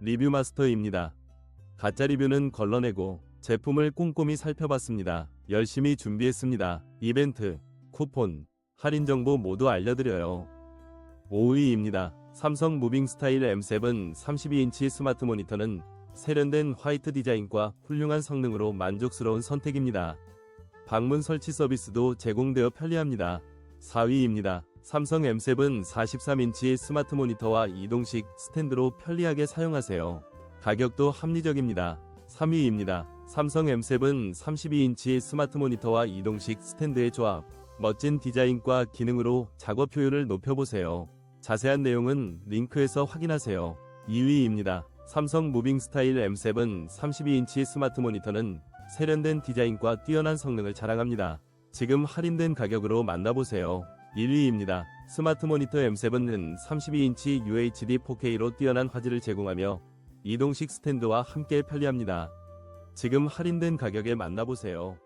리뷰 마스터입니다. 가짜 리뷰는 걸러내고 제품을 꼼꼼히 살펴봤습니다. 열심히 준비했습니다. 이벤트, 쿠폰, 할인 정보 모두 알려드려요. 5위입니다. 삼성 무빙 스타일 M7 32인치 스마트 모니터는 세련된 화이트 디자인과 훌륭한 성능으로 만족스러운 선택입니다. 방문 설치 서비스도 제공되어 편리합니다. 4위입니다. 삼성 M7 43인치 스마트 모니터와 이동식 스탠드로 편리하게 사용하세요. 가격도 합리적입니다. 3위입니다. 삼성 M7 32인치 스마트 모니터와 이동식 스탠드의 조합. 멋진 디자인과 기능으로 작업 효율을 높여보세요. 자세한 내용은 링크에서 확인하세요. 2위입니다. 삼성 무빙 스타일 M7 32인치 스마트 모니터는 세련된 디자인과 뛰어난 성능을 자랑합니다. 지금 할인된 가격으로 만나보세요. 1위입니다. 스마트 모니터 M7은 32인치 UHD 4K로 뛰어난 화질을 제공하며 이동식 스탠드와 함께 편리합니다. 지금 할인된 가격에 만나보세요.